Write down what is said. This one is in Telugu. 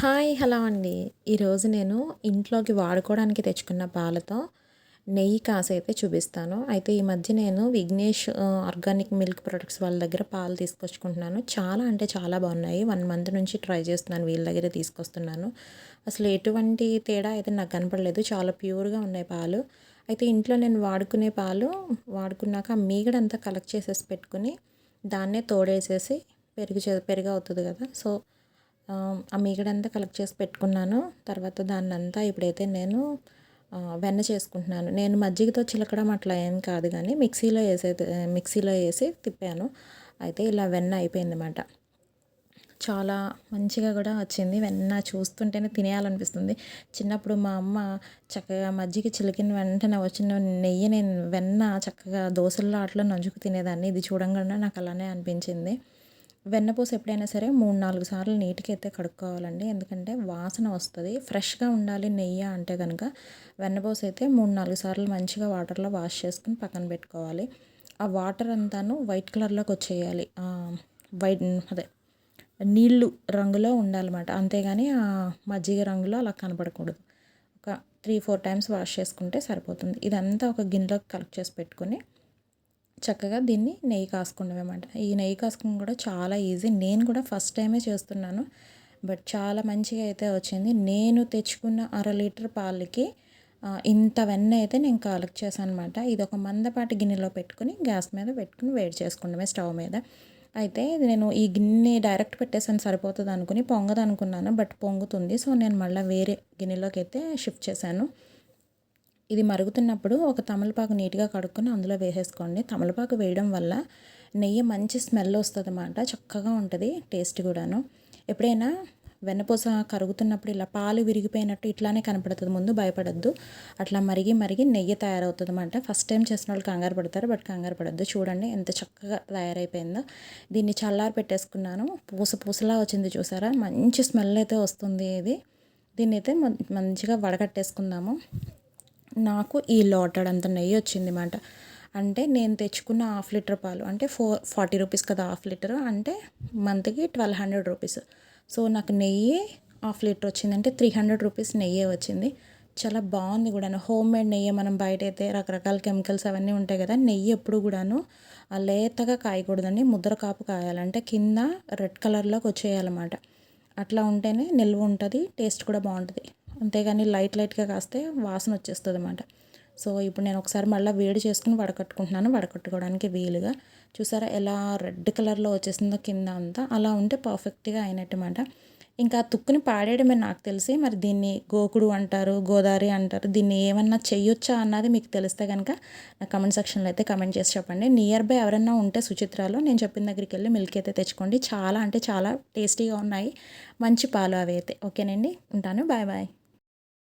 హాయ్ హలో అండి. ఈరోజు నేను ఇంట్లోకి వాడుకోవడానికి తెచ్చుకున్న పాలతో నెయ్యి కాసి అయితే చూపిస్తాను. అయితే ఈ మధ్య నేను విఘ్నేష్ ఆర్గానిక్ మిల్క్ ప్రొడక్ట్స్ వాళ్ళ దగ్గర పాలు తీసుకొచ్చుకుంటున్నాను. చాలా అంటే చాలా బాగున్నాయి. వన్ మంత్ నుంచి ట్రై చేస్తున్నాను వీళ్ళ దగ్గర తీసుకొస్తున్నాను. అసలు ఎటువంటి తేడా అయితే నాకు కనపడలేదు. చాలా ప్యూర్గా ఉన్నాయి పాలు. అయితే ఇంట్లో నేను వాడుకునే పాలు వాడుకున్నాక మీగడంతా కలెక్ట్ చేసేసి పెట్టుకుని దాన్నే తోడేసేసి పెరుగు పెరుగు అవుతుంది కదా. సో ఆ మీగడంతా కలెక్ట్ చేసి పెట్టుకున్నాను. తర్వాత దాన్ని అంతా ఇప్పుడైతే నేను వెన్న చేసుకుంటున్నాను. నేను మజ్జిగతో చిలకడం అట్లా ఏం కాదు కానీ మిక్సీలో వేసే మిక్సీలో వేసి తిప్పాను. అయితే ఇలా వెన్న అయిపోయింది అన్నమాట చాలా మంచిగా కూడా వచ్చింది. వెన్న చూస్తుంటేనే తినేయాలనిపిస్తుంది. చిన్నప్పుడు మా అమ్మ చక్కగా మజ్జిగ చిలికిన వెంటనే వచ్చిన నెయ్యి నేను వెన్న చక్కగా దోశల్లో అట్లా నంచుకు తినేదాన్ని. ఇది చూడంగానే నాకు అలానే అనిపించింది. వెన్నపూస ఎప్పుడైనా సరే మూడు నాలుగు సార్లు నీటికి అయితే కడుక్కోవాలండి. ఎందుకంటే వాసన వస్తుంది. ఫ్రెష్గా ఉండాలి నెయ్యి అంటే కనుక వెన్నపూస అయితే మూడు నాలుగు సార్లు మంచిగా వాటర్లో వాష్ చేసుకుని పక్కన పెట్టుకోవాలి. ఆ వాటర్ అంతాను వైట్ కలర్లోకి వచ్చేయాలి. వైట్ అదే నీళ్ళు రంగులో ఉండాలన్నమాట. అంతేగాని ఆ మజ్జిగ రంగులో అలా కనపడకూడదు ఒక త్రీ ఫోర్ టైమ్స్ వాష్ చేసుకుంటే సరిపోతుంది. ఇదంతా ఒక గిన్నెలోకి కలెక్ట్ చేసి పెట్టుకొని చక్కగా దీన్ని నెయ్యి కాసుకున్నామన్నమాట. ఈ నెయ్యి కాసుకుని కూడా చాలా ఈజీ. నేను కూడా ఫస్ట్ టైమే చేస్తున్నాను. బట్ చాలా మంచిగా అయితే వచ్చింది. నేను తెచ్చుకున్న అర లీటర్ పాలకి ఇంత వెన్న అయితే నేను కలెక్ట్ చేశాను అనమాట ఇది ఒక మందపాటి గిన్నెలో పెట్టుకుని గ్యాస్ మీద పెట్టుకుని వేడి చేసుకుంటామే స్టవ్ మీద. అయితే నేను ఈ గిన్నె డైరెక్ట్ పెట్టేసాను సరిపోతుంది అనుకుని పొంగదు అనుకున్నాను బట్ పొంగుతుంది. సో నేను మళ్ళీ వేరే గిన్నెలోకి అయితే షిఫ్ట్ చేశాను. ఇది మరుగుతున్నప్పుడు ఒక తమలపాకు నీట్గా కడుక్కొని అందులో వేసేసుకోండి. తమలపాకు వేయడం వల్ల నెయ్యి మంచి స్మెల్ వస్తుంది అన్నమాట చక్కగా ఉంటుంది టేస్ట్ కూడాను. ఎప్పుడైనా వెన్నపూస కరుగుతున్నప్పుడు ఇలా పాలు విరిగిపోయినట్టు ఇట్లానే కనపడుతుంది. ముందు భయపడద్దు. అట్లా మరిగి మరిగి నెయ్యి తయారవుతుంది అనమాట ఫస్ట్ టైం చేసిన వాళ్ళు కంగారు పడతారు బట్ కంగారు పడద్దు. చూడండి ఎంత చక్కగా తయారైపోయిందో. దీన్ని చల్లారి పెట్టేసుకున్నాను. పూస పూసలా వచ్చింది చూసారా? మంచి స్మెల్ అయితే వస్తుంది ఇది. దీన్ని అయితే మంచిగా వడగట్టేసుకుందాము. నాకు ఈ లోటడంత నెయ్యి వచ్చింది అన్నమాట అంటే నేను తెచ్చుకున్న హాఫ్ లీటర్ పాలు అంటే ఫోర్ ఫార్టీ రూపీస్ కదా హాఫ్ లీటర్ అంటే మంత్కి ట్వెల్వ్ హండ్రెడ్ రూపీస్. సో నాకు నెయ్యి హాఫ్ లీటర్ వచ్చింది అంటే త్రీ హండ్రెడ్ రూపీస్ నెయ్యే వచ్చింది. చాలా బాగుంది కూడా హోమ్ మేడ్ నెయ్యి మనం బయట అయితే రకరకాల కెమికల్స్ అవన్నీ ఉంటాయి కదా నెయ్యి ఎప్పుడు కూడాను లేతగా కాయకూడదండి. ముద్ర కాపు కాయాలంటే కింద రెడ్ కలర్లోకి వచ్చేయాలన్నమాట. అట్లా ఉంటేనే నిల్వ ఉంటుంది టేస్ట్ కూడా బాగుంటుంది. అంతేగాని లైట్ లైట్గా కాస్తే వాసన వచ్చేస్తుంది అనమాట సో ఇప్పుడు నేను ఒకసారి మళ్ళీ వేడి చేసుకుని వడకట్టుకుంటున్నాను. వడకట్టుకోవడానికి వీలుగా చూసారా? ఎలా రెడ్ కలర్లో వచ్చేసిందో కింద అంతా అలా ఉంటే పర్ఫెక్ట్గా అయినట్టమాట ఇంకా తుక్కుని పాడేయడమే నాకు తెలిసి మరి దీన్ని గోకుడు అంటారు గోదావరి అంటారు దీన్ని ఏమన్నా చేయొచ్చా అన్నది మీకు తెలిస్తే కనుక నా కమెంట్ సెక్షన్లో అయితే కమెంట్ చేసి చెప్పండి. నియర్ బై ఎవరన్నా ఉంటే సుచిత్రాలో నేను చెప్పిన దగ్గరికి వెళ్ళి మిల్క్ అయితే తెచ్చుకోండి. చాలా అంటే చాలా టేస్టీగా ఉన్నాయి. మంచి పాలు అవి అయితే. ఓకేనండి? ఉంటాను. Bye bye.